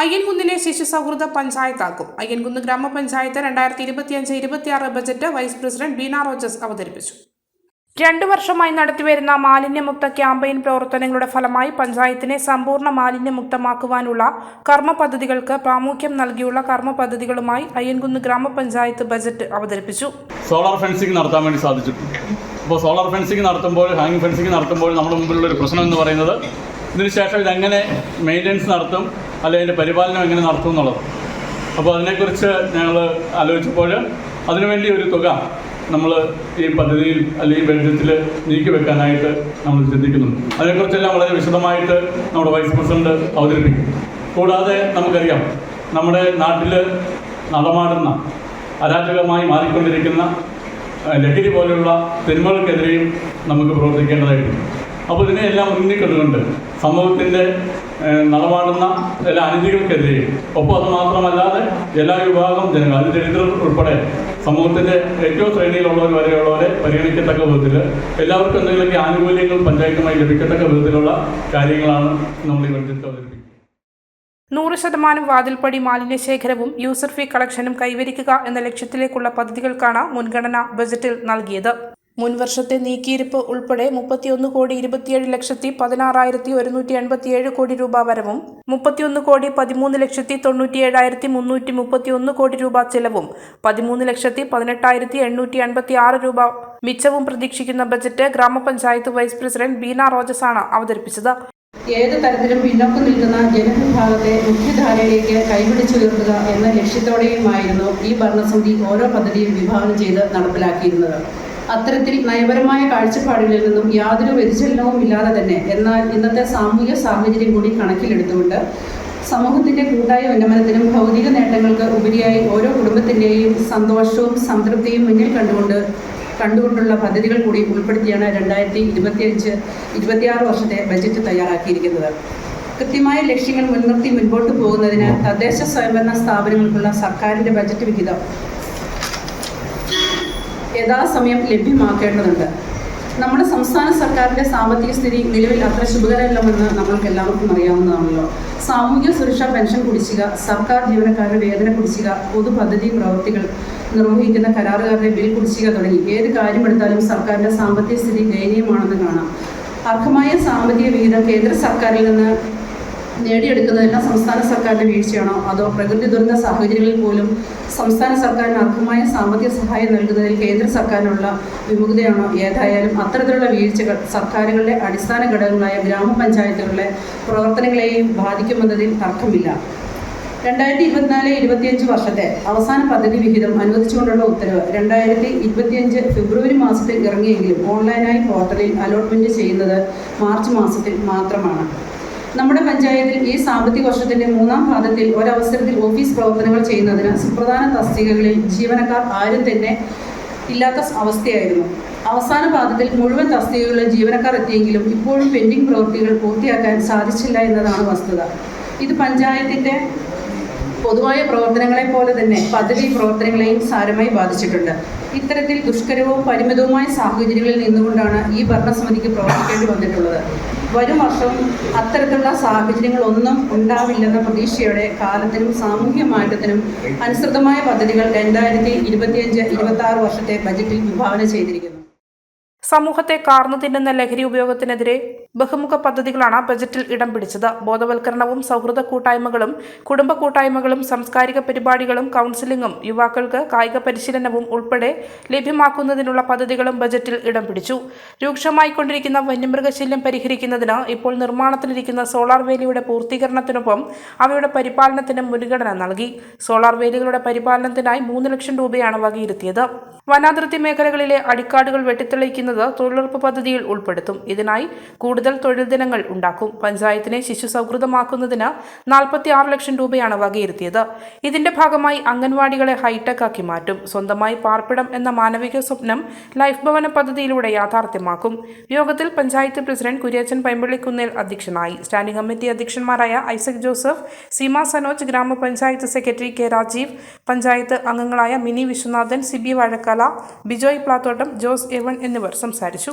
അയ്യൻകുന്നിനെ ശിശു സൗഹൃദ പഞ്ചായത്താക്കും. അയ്യൻകുന്ന് ഗ്രാമപഞ്ചായത്ത് രണ്ടായിരത്തി ഇരുപത്തിയഞ്ച് ഇരുപത്തിയാറ് budget vice president Beena Rojas അവതരിപ്പിച്ചു. രണ്ടു വർഷമായി നടത്തിവരുന്ന മാലിന്യമുക്ത ക്യാമ്പയിൻ പ്രവർത്തനങ്ങളുടെ ഫലമായി പഞ്ചായത്തിനെ സമ്പൂർണ മാലിന്യമുക്തമാക്കുവാനുള്ള കർമ്മ പദ്ധതികൾക്ക് പ്രാമുഖ്യം നൽകിയുള്ള കർമ്മ പദ്ധതികളുമായി അയ്യൻകുന്ന് ഗ്രാമപഞ്ചായത്ത് ബജറ്റ് അവതരിപ്പിച്ചു. സോളാർ ഫെൻസിംഗ് നടത്താൻ വേണ്ടി സാധിച്ചിട്ടുണ്ട് അപ്പോൾ സോളാർ ഫെൻസിംഗ് നടത്തുമ്പോൾ ഹാങ്ങിങ് ഫെൻസിംഗ് നടത്തുമ്പോൾ നമ്മുടെ മുമ്പിലുള്ള ഒരു പ്രശ്നം എന്ന് പറയുന്നത് ഇതിനുശേഷം ഇതെങ്ങനെ മെയിന്റനൻസ് നടത്തും അല്ലെങ്കിൽ അതിന്റെ പരിപാലനം എങ്ങനെ നടത്തും എന്നുള്ളത്. അപ്പോൾ അതിനെക്കുറിച്ച് ഞങ്ങൾ ആലോചിച്ചപ്പോൾ അതിനുവേണ്ടി ഒരു തുക നമ്മൾ ഈ പദ്ധതിയിൽ അല്ലെങ്കിൽ ബഡ്ജറ്റിൽ നീക്കി വെക്കാനായിട്ട് നമ്മൾ ചിന്തിക്കുന്നുണ്ട്. അതിനെക്കുറിച്ചെല്ലാം വളരെ വിശദമായിട്ട് നമ്മുടെ വൈസ് പ്രസിഡന്റ് അവതരിപ്പിക്കും. കൂടാതെ നമുക്കറിയാം നമ്മുടെ നാട്ടിൽ നടമാടുന്ന അരാജകമായി മാറിക്കൊണ്ടിരിക്കുന്ന ലഹരി പോലെയുള്ള തിന്മകൾക്കെതിരെയും നമുക്ക് പ്രവർത്തിക്കേണ്ടതായിട്ടുണ്ട്. അപ്പോൾ ഇതിനെയെല്ലാം മുന്നിൽ കണ്ടുകൊണ്ട് സമൂഹത്തിന്റെ നടപാടുന്ന എല്ലാ അനുജികൾക്കെതിരെ ഒപ്പം അത് മാത്രമല്ലാതെ എല്ലാ വിഭാഗം ജനങ്ങൾ അത് ദരിദ്രർ ഉൾപ്പെടെ സമൂഹത്തിന്റെ ഏറ്റവും ശ്രേണിയിലുള്ളവർ വരെയുള്ളവരെ പരിഗണിക്കത്തക്ക വിധത്തിൽ എല്ലാവർക്കും എന്തെങ്കിലുമൊക്കെ ആനുകൂല്യങ്ങൾ പഞ്ചായത്തുമായി ലഭിക്കത്തക്ക വിധത്തിലുള്ള കാര്യങ്ങളാണ് നമ്മൾ ഈ ബഡ്ജറ്റ് അവതരിപ്പിക്കുന്നത്. നൂറ് ശതമാനം വാതിൽപ്പടി മാലിന്യ ശേഖരവും യൂസർ ഫീ കളക്ഷനും കൈവരിക്കുക എന്ന ലക്ഷ്യത്തിലേക്കുള്ള പദ്ധതികൾക്കാണ് മുൻഗണന ബജറ്റിൽ നൽകിയത്. മുൻവർഷത്തെ നീക്കിയിരിപ്പ് ഉൾപ്പെടെ മുപ്പത്തിയൊന്ന് കോടി ഇരുപത്തിയേഴ് ലക്ഷത്തി പതിനാറായിരത്തി ഒരുന്നൂറ്റി എൺപത്തിയേഴ് കോടി രൂപ വരവും മുപ്പത്തിയൊന്ന് കോടി പതിമൂന്ന് ലക്ഷത്തി തൊണ്ണൂറ്റിയേഴായിരത്തി മുന്നൂറ്റി മുപ്പത്തിയൊന്ന് കോടി രൂപ ചെലവും പതിമൂന്ന് ലക്ഷത്തി പതിനെട്ടായിരത്തി എണ്ണൂറ്റി എൺപത്തി ആറ് രൂപ മിച്ചവും പ്രതീക്ഷിക്കുന്ന ബജറ്റ് ഗ്രാമപഞ്ചായത്ത് വൈസ് പ്രസിഡന്റ് ബീന റോജസാണ് അവതരിപ്പിച്ചത്. ഏത് തരത്തിലും പിന്നോക്കം നിൽക്കുന്ന ജനവിഭാഗത്തെ മുഖ്യധാരയിലേക്ക് കൈപിടിച്ചുയർത്തുക എന്ന ലക്ഷ്യത്തോടെയുമായിരുന്നു ഈ ഭരണസമിതി ഓരോ പദ്ധതിയും വിഭാവനം ചെയ്ത് നടപ്പിലാക്കിയിരുന്നത്. അത്തരത്തിൽ നയപരമായ കാഴ്ചപ്പാടുകളിൽ നിന്നും യാതൊരു വ്യതിചലനവും ഇല്ലാതെ തന്നെ എന്നാൽ ഇന്നത്തെ സാമൂഹിക സാഹചര്യം കൂടി കണക്കിലെടുത്തുകൊണ്ട് സമൂഹത്തിന്റെ കൂട്ടായ ഉന്നമനത്തിനും ഭൗതിക നേട്ടങ്ങൾക്ക് ഉപരിയായി ഓരോ കുടുംബത്തിന്റെയും സന്തോഷവും സംതൃപ്തിയും മുന്നിൽ കണ്ടുകൊണ്ട് കണ്ടുകൊണ്ടുള്ള പദ്ധതികൾ കൂടി ഉൾപ്പെടുത്തിയാണ് രണ്ടായിരത്തി ഇരുപത്തിയഞ്ച് ഇരുപത്തിയാറ് വർഷത്തെ ബജറ്റ് തയ്യാറാക്കിയിരിക്കുന്നത്. കൃത്യമായ ലക്ഷ്യങ്ങൾ മുൻനിർത്തി മുൻപോട്ട് പോകുന്നതിന് തദ്ദേശ സ്വയംഭരണ സ്ഥാപനങ്ങൾക്കുള്ള സർക്കാരിന്റെ ബജറ്റ് വിഹിതം യഥാസമയം ലഭ്യമാക്കേണ്ടതുണ്ട്. നമ്മുടെ സംസ്ഥാന സർക്കാരിന്റെ സാമ്പത്തിക സ്ഥിതി നിലവിൽ അത്ര ശുഭകരമല്ലെന്ന് നമ്മൾക്ക് എല്ലാവർക്കും അറിയാവുന്നതാണല്ലോ. സാമൂഹ്യ സുരക്ഷാ പെൻഷൻ കുടിശ്ശിക സർക്കാർ ജീവനക്കാരുടെ വേതന കുടിശ്ശിക പൊതുപദ്ധതി പ്രവൃത്തികൾ നിർവഹിക്കുന്ന കരാറുകാരുടെ ബിൽ കുടിശ്ശിക തുടങ്ങി ഏത് കാര്യമെടുത്താലും സർക്കാരിന്റെ സാമ്പത്തിക സ്ഥിതി ദയനീയമാണെന്ന് കാണാം. അർഹമായ സാമ്പത്തിക വിഹിതം കേന്ദ്ര സർക്കാരിൽ നിന്ന് നേടിയെടുക്കുന്നതെല്ലാം സംസ്ഥാന സർക്കാരിന്റെ വീഴ്ചയാണോ? അതോ പ്രകൃതി ദുരന്ത സാഹചര്യങ്ങളിൽ പോലും സംസ്ഥാന സർക്കാരിന് അർഹമായ സാമ്പത്തിക സഹായം നൽകുന്നതിൽ കേന്ദ്ര സർക്കാരിനുള്ള വിമുഖതയാണോ? ഏതായാലും അത്തരത്തിലുള്ള വീഴ്ചകൾ സർക്കാരുകളുടെ അടിസ്ഥാന ഘടകങ്ങളായ ഗ്രാമപഞ്ചായത്തുകളുടെ പ്രവർത്തനങ്ങളെയും ബാധിക്കുമെന്നതിൽ തർക്കമില്ല. രണ്ടായിരത്തി ഇരുപത്തിനാല് ഇരുപത്തിയഞ്ച് വർഷത്തെ അവസാന പദ്ധതി വിഹിതം അനുവദിച്ചുകൊണ്ടുള്ള ഉത്തരവ് രണ്ടായിരത്തി ഇരുപത്തിയഞ്ച് ഫെബ്രുവരി മാസത്തിൽ ഇറങ്ങിയെങ്കിലും ഓൺലൈനായി പോർട്ടലിൽ അലോട്ട്മെന്റ് ചെയ്യുന്നത് മാർച്ച് മാസത്തിൽ മാത്രമാണ്. നമ്മുടെ പഞ്ചായത്തിൽ ഈ സാമ്പത്തിക വർഷത്തിന്റെ മൂന്നാം പാദത്തിൽ ഒരവസരത്തിൽ ഓഫീസ് പ്രവർത്തനങ്ങൾ ചെയ്യുന്നതിന് സുപ്രധാന തസ്തികകളിൽ ജീവനക്കാർ ആരും തന്നെ ഇല്ലാത്ത അവസ്ഥയായിരുന്നു. അവസാന പാദത്തിൽ മുഴുവൻ തസ്തികകളിൽ ജീവനക്കാർ എത്തിയെങ്കിലും ഇപ്പോഴും പെൻഡിംഗ് പ്രവൃത്തികൾ പൂർത്തിയാക്കാൻ സാധിച്ചില്ല എന്നതാണ് വസ്തുത. ഇത് പഞ്ചായത്തിന്റെ പൊതുവായ പ്രവർത്തനങ്ങളെ പോലെ തന്നെ പദ്ധതി പ്രവർത്തനങ്ങളെയും സാരമായി ബാധിച്ചിട്ടുണ്ട്. ഇത്തരത്തിൽ ദുഷ്കരവും പരിമിതവുമായ സാഹചര്യങ്ങളിൽ നിന്നുകൊണ്ടാണ് ഈ ഭരണസമിതിക്ക് പ്രവർത്തിക്കേണ്ടി വന്നിട്ടുള്ളത്. വരും വർഷം അത്തരത്തിലുള്ള സാഹചര്യങ്ങളൊന്നും ഉണ്ടാവില്ലെന്ന പ്രതീക്ഷയോടെ കാലത്തിനും സാമൂഹ്യ മാറ്റത്തിനും അനുസൃതമായ പദ്ധതികൾ രണ്ടായിരത്തി ഇരുപത്തിയഞ്ച് ഇരുപത്തി ആറ് വർഷത്തെ ബജറ്റിൽ വിഭാവന ചെയ്തിരിക്കുന്നു. സമൂഹത്തെ കാർന്നു തിന്നുന്ന ലഹരി ഉപയോഗത്തിനെതിരെ ബഹുമുഖ പദ്ധതികളാണ് ബജറ്റിൽ ഇടം പിടിച്ചത്. ബോധവൽക്കരണവും സൗഹൃദ കൂട്ടായ്മകളും കുടുംബ കൂട്ടായ്മകളും സാംസ്കാരിക പരിപാടികളും കൗൺസിലിംഗും യുവാക്കൾക്ക് കായിക പരിശീലനവും ഉൾപ്പെടെ ലഭ്യമാക്കുന്നതിനുള്ള പദ്ധതികളും ബജറ്റിൽ ഇടം പിടിച്ചു. രൂക്ഷമായിക്കൊണ്ടിരിക്കുന്ന വന്യമൃഗശല്യം പരിഹരിക്കുന്നതിന് ഇപ്പോൾ നിർമ്മാണത്തിലിരിക്കുന്ന സോളാർ വേലിയുടെ പൂർത്തീകരണത്തിനൊപ്പം അവയുടെ പരിപാലനത്തിനും മുൻഗണന നൽകി. സോളാർ വേലികളുടെ പരിപാലനത്തിനായി മൂന്ന് ലക്ഷം രൂപയാണ് വകയിരുത്തിയത്. വനാതിർത്തി മേഖലകളിലെ അടിക്കാടുകൾ വെട്ടിത്തെളിക്കുന്നത് തൊഴിലുറപ്പ് പദ്ധതിയിൽ ഉൾപ്പെടുത്തും. ഇതിനായി കൂടുതൽ തൊഴിൽ ദിനങ്ങൾ ഉണ്ടാക്കും. പഞ്ചായത്തിനെ ശിശു സൗഹൃദമാക്കുന്നതിന് നാൽപ്പത്തി ആറ് ലക്ഷം രൂപയാണ് വകയിരുത്തിയത്. ഇതിന്റെ ഭാഗമായി അംഗൻവാടികളെ ഹൈടെക് ആക്കി മാറ്റും. സ്വന്തമായി പാർപ്പിടം എന്ന മാനവിക സ്വപ്നം ലൈഫ് ഭവന പദ്ധതിയിലൂടെ യാഥാർത്ഥ്യമാക്കും. യോഗത്തിൽ പഞ്ചായത്ത് പ്രസിഡന്റ് കുര്യച്ചൻ പൈമ്പള്ളിക്കുന്നേൽ അധ്യക്ഷനായി. സ്റ്റാൻഡിംഗ് കമ്മിറ്റി അധ്യക്ഷന്മാരായ ഐസക് ജോസഫ് സീമ സനോജ് ഗ്രാമപഞ്ചായത്ത് സെക്രട്ടറി കെ രാജീവ് പഞ്ചായത്ത് അംഗങ്ങളായ മിനി വിശ്വനാഥൻ സിബി വാഴക്കാല ബിജോയ് പ്ലാത്തോട്ടം ജോസ് എവൺ എന്നിവർ സംസാരിച്ചു.